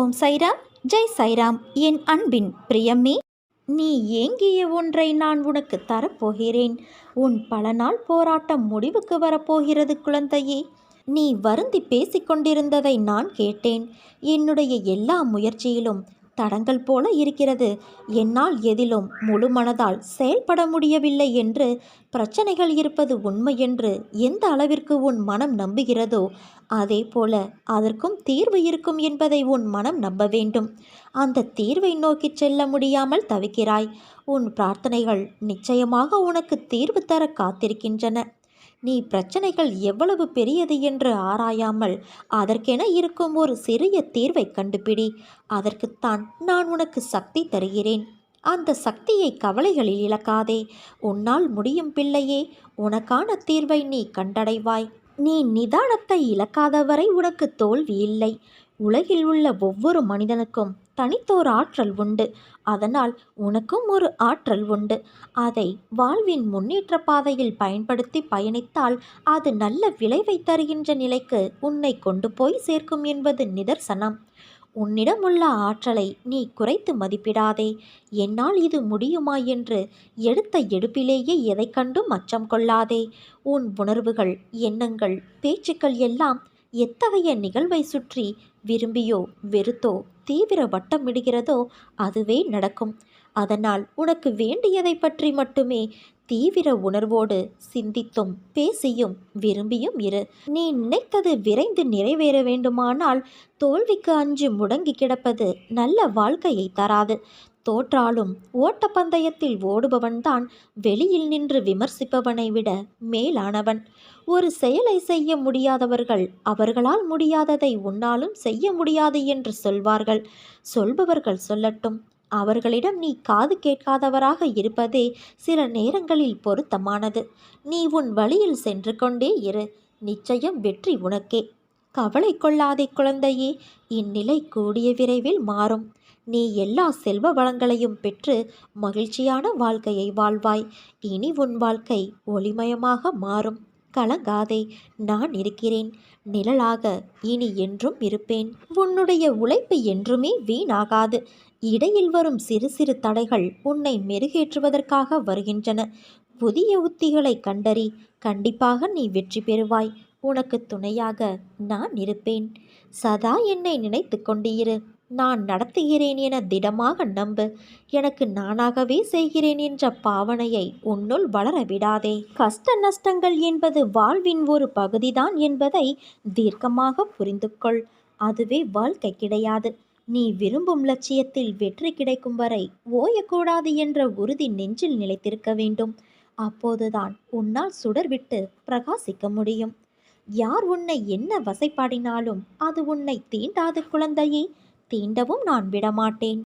ஓம் சைராம் ஜெய் சைராம். என் அன்பின் பிரியமே நீ ஏங்கிய ஒன்றை நான் உனக்கு தரப்போகிறேன். உன் பல நாள் போராட்டம் முடிவுக்கு வரப்போகிறது குழந்தையே. நீ வருந்தி பேசிக்கொண்டிருந்ததை நான் கேட்டேன். என்னுடைய எல்லா முயற்சியிலும் தடங்கள் போல இருக்கிறது. என்னால் எதிலும் முழு மனதால் செயல்பட முடியவில்லை என்று பிரச்சனைகள் இருப்பது உண்மை என்று எந்த அளவிற்கு உன் மனம் நம்புகிறதோ அதே போல அதற்கும் தீர்வு இருக்கும் என்பதை உன் மனம் நம்ப வேண்டும். அந்த தீர்வை நோக்கி செல்ல முடியாமல் தவிக்கிறாய். உன் பிரார்த்தனைகள் நிச்சயமாக உனக்கு தீர்வு தர காத்திருக்கின்றன. நீ பிரச்சனைகள் எவ்வளவு பெரியது என்று ஆராயாமல் அதற்கென இருக்கும் ஒரு சிறிய தீர்வை கண்டுபிடி. அதற்குத்தான் நான் உனக்கு சக்தி தருகிறேன். அந்த சக்தியை கவலைகளில் இழக்காதே. உன்னால் முடியும் பிள்ளையே உனக்கான தீர்வை நீ கண்டடைவாய். நீ நிதானத்தை இழக்காதவரை உனக்கு தோல்வி இல்லை. உலகில் உள்ள ஒவ்வொரு மனிதனுக்கும் தனித்தோர் ஆற்றல் உண்டு. அதனால் உனக்கும் ஒரு ஆற்றல் உண்டு. அதை வாழ்வின் முன்னேற்ற பாதையில் பயன்படுத்தி பயணித்தால் அது நல்ல விளைவை தருகின்ற நிலைக்கு உன்னை கொண்டு போய் சேர்க்கும் என்பது நிதர்சனம். உன்னிடம் உள்ள ஆற்றலை நீ குறைத்து மதிப்பிடாதே. என்னால் இது முடியுமா என்று எடுத்த எடுப்பிலேயே எதை கண்டும் அச்சம் கொள்ளாதே. உன் உணர்வுகள் எண்ணங்கள் பேச்சுக்கள் எல்லாம் எத்தகைய நிகழ்வை சுற்றி விரும்பியோ வெறுத்தோ தீவிர வட்டமிடுகிறதோ அதுவே நடக்கும். அதனால் உனக்கு வேண்டியதை பற்றி மட்டுமே தீவிர உணர்வோடு சிந்தித்தும் பேசியும் விரும்பியும் இரு. நீ நினைத்தது விரைந்து நிறைவேற வேண்டுமானால் தோல்விக்கு அஞ்சு முடங்கி கிடப்பது நல்ல வாழ்க்கையை தராது. தோற்றாலும் ஓட்டப்பந்தயத்தில் ஓடுபவன்தான் வெளியில் நின்று விமர்சிப்பவனை விட மேலானவன். ஒரு செயலை செய்ய முடியாதவர்கள் அவர்களால் முடியாததை உன்னாலும் செய்ய முடியாது என்று சொல்வார்கள். சொல்பவர்கள் சொல்லட்டும். அவர்களிடம் நீ காது கேட்காதவராக இருப்பதே சில நேரங்களில் பொருத்தமானது. நீ உன் வழியில் சென்று கொண்டே இரு. நிச்சயம் வெற்றி உனக்கே. கவலை கொள்ளாதே குழந்தையே. இந்நிலை கூடிய விரைவில் மாறும். நீ எல்லா செல்வ வளங்களையும் பெற்று மகிழ்ச்சியான வாழ்க்கையை வாழ்வாய். இனி உன் வாழ்க்கை ஒளிமயமாக மாறும். கலங்காதே. நான் இருக்கிறேன். நிழலாக இனி என்றும் இருப்பேன். உன்னுடைய உழைப்பு என்றுமே வீணாகாது. இடையில் வரும் சிறு சிறு தடைகள் உன்னை மெருகேற்றுவதற்காக வருகின்றன. புதிய உத்திகளை கண்டறி கண்டிப்பாக நீ வெற்றி பெறுவாய். உனக்கு துணையாக நான் இருப்பேன். சதா என்னை நினைத்து கொண்டிரு. நான் நடத்துகிறேன் என திடமாக நம்பு. எனக்கு நானாகவே செய்கிறேன் என்ற பாவனையை உன்னுள் வளர விடாதே. கஷ்ட நஷ்டங்கள் என்பது வாழ்வின் ஒரு பகுதிதான் என்பதை தீர்க்கமாக புரிந்து கொள் அதுவே வாழ்க்கை கிடையாது. நீ விரும்பும் லட்சியத்தில் வெற்றி கிடைக்கும் வரை ஓயக்கூடாது என்ற உறுதி நெஞ்சில் நிலைத்திருக்க வேண்டும். அப்போதுதான் உன்னால் சுடர்விட்டு பிரகாசிக்க முடியும். யார் உன்னை என்ன வசைப்பாடினாலும் அது உன்னை தீண்டாது குழந்தையை. தீண்டவும் நான் விடமாட்டேன்.